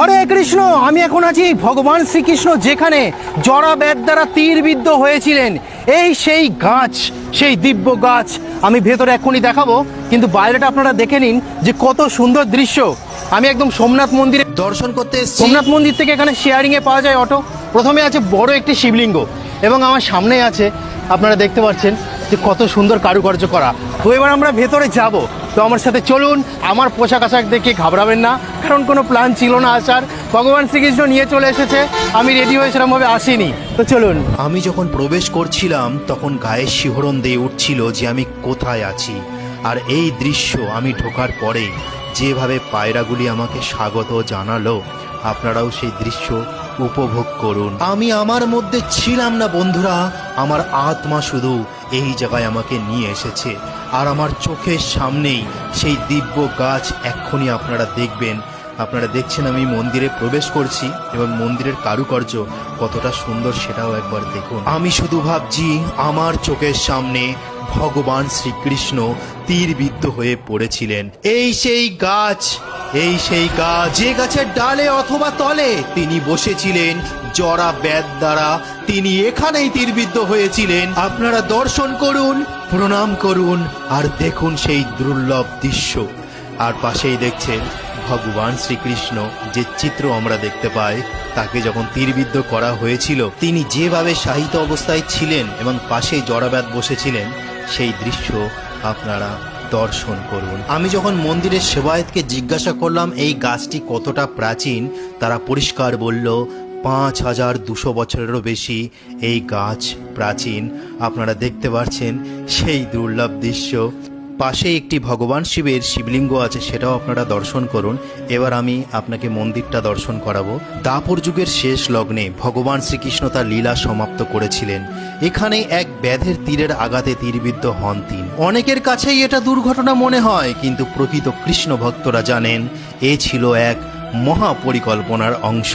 হরে কৃষ্ণ আমি এখন আছি ভগবান শ্রীকৃষ্ণ যেখানে জরা বেদ দ্বারা তীরবিদ্ধ হয়েছিলেন। এই সেই গাছ সেই দিব্য গাছ আমি ভেতরে এক্ষুনি দেখাবো কিন্তু বাইরেটা আপনারা দেখে নিন যে কত সুন্দর দৃশ্য। আমি একদম সোমনাথ মন্দিরে দর্শন করতে সোমনাথ মন্দির থেকে এখানে শেয়ারিং এ পাওয়া যায় অটো প্রথমে আছে বড় একটি শিবলিঙ্গ এবং আমার সামনে আছে আপনারা দেখতে পাচ্ছেন যে কত সুন্দর কারুকার্য করা। তো এবার আমরা ভেতরে যাব। তো আমার সাথে চলুন, আমার পোশাক আশাক দেখে ঘাবড়াবেন না, কারণ কোনো প্ল্যান ছিল না আসার। ভগবান শ্রীকৃষ্ণ নিয়ে চলে এসেছে, আমি রেডি হয়ে সেরকমভাবে আসিনি। তো চলুন। আমি যখন প্রবেশ করছিলাম, তখন গায়ের শিহরণ দিয়ে উঠছিল যে আমি কোথায় আছি। আর এই দৃশ্য আমি ঢোকার পরে যেভাবে পায়রাগুলি আমাকে স্বাগত জানালো, আপনারাও সেই দৃশ্য উপভোগ করুন। আমি আমার মধ্যে ছিলাম না, বন্ধুরা। আমার আত্মা শুধু এই জায়গায় আমাকে নিয়ে এসেছে। আর আমার চোখের সামনেই সেই দিব্য গাছ এক্ষুনি আপনারা দেখবেন। আপনারা দেখছেন আমি মন্দিরে প্রবেশ করছি এবং মন্দিরের কারুকার্য কতটা সুন্দর সেটাও একবার দেখুন। আমি শুধু ভাবছি, আমার চোখের সামনে ভগবান শ্রীকৃষ্ণ তীরবিদ্ধ হয়ে পড়েছিলেন। এই সেই গাছ, এই সেই গাছ, যে গাছের ডালে অথবা তলে তিনি বসেছিলেন, জরা ব্যাদ দ্বারা তিনি এখানেই তীরবিদ্ধ হয়েছিলেন। আপনারা দর্শন করুন, প্রণাম করুন, আর দেখুন সেই দুর্লভ দৃশ্য। আর পাশেই দেখছেন ভগবান শ্রীকৃষ্ণ, যে চিত্র আমরা দেখতে পাই, তাকে যখন তীরবিদ্ধ করা হয়েছিল, তিনি যেভাবে সাহিত্য অবস্থায় ছিলেন এবং পাশেই জড়াব্যাত বসেছিলেন সেই দৃশ্য আপনারা দর্শন করুন। আমি যখন মন্দিরের সেবায়েতকে জিজ্ঞাসা করলাম, এই গাছটি কতটা প্রাচীন? তারা পরিষ্কার বলল, পাঁচ হাজার দুশো বছরেরও বেশি এই গাছ প্রাচীন। আপনারা দেখতে পাচ্ছেন সেই দুর্লভ দৃশ্য। পাশে একটি ভগবান শিবের শিবলিঙ্গ আছে, সেটাও আপনারা দর্শন করুন। এবার আমি আপনাকে মন্দিরটা দর্শন করাবো। দাপর যুগের শেষ লগ্নে ভগবান শ্রীকৃষ্ণ তার লীলা সমাপ্ত করেছিলেন। এখানে এক ব্যাধের তীরের আঘাতে তীরবিদ্ধ হন তিনি। অনেকের কাছেই এটা দুর্ঘটনা মনে হয়, কিন্তু প্রকৃত কৃষ্ণ ভক্তরা জানেন, এ ছিল এক মহাপরিকল্পনার অংশ।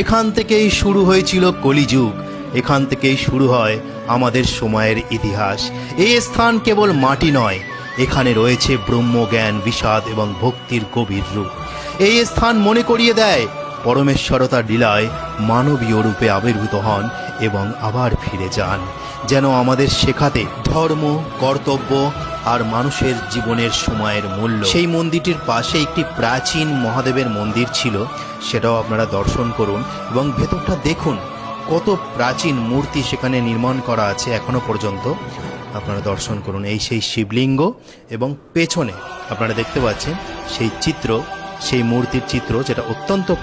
এখান থেকেই শুরু হয়েছিল কলিযুগ। এখান থেকেই শুরু হয় আমাদের সময়ের ইতিহাস। এই স্থান কেবল মাটি নয় এখানে রয়েছে ব্রহ্মজ্ঞান বিষাদ এবং ভক্তির গভীর রূপ। এই স্থান মনে করিয়ে দেয় পরমেশ্বরতা লীলায় মানবীয় রূপে আবির্ভূত হন এবং আবার ফিরে যান, যেন আমাদের শেখাতে ধর্ম, কর্তব্য আর মানুষের জীবনের সময়ের মূল্য। সেই মন্দিরটির পাশে একটি প্রাচীন মহাদেবের মন্দির ছিল, সেটাও আপনারা দর্শন করুন এবং ভেতরটা দেখুন, কত প্রাচীন মূর্তি সেখানে নির্মাণ করা আছে এখনও পর্যন্ত। আপনারা দর্শন করুন এই সেই শিবলিঙ্গ এবং পেছনে আপনারা দেখতে পাচ্ছেন সেই চিত্র, সেই মূর্তির চিত্র যেটা অত্যন্ত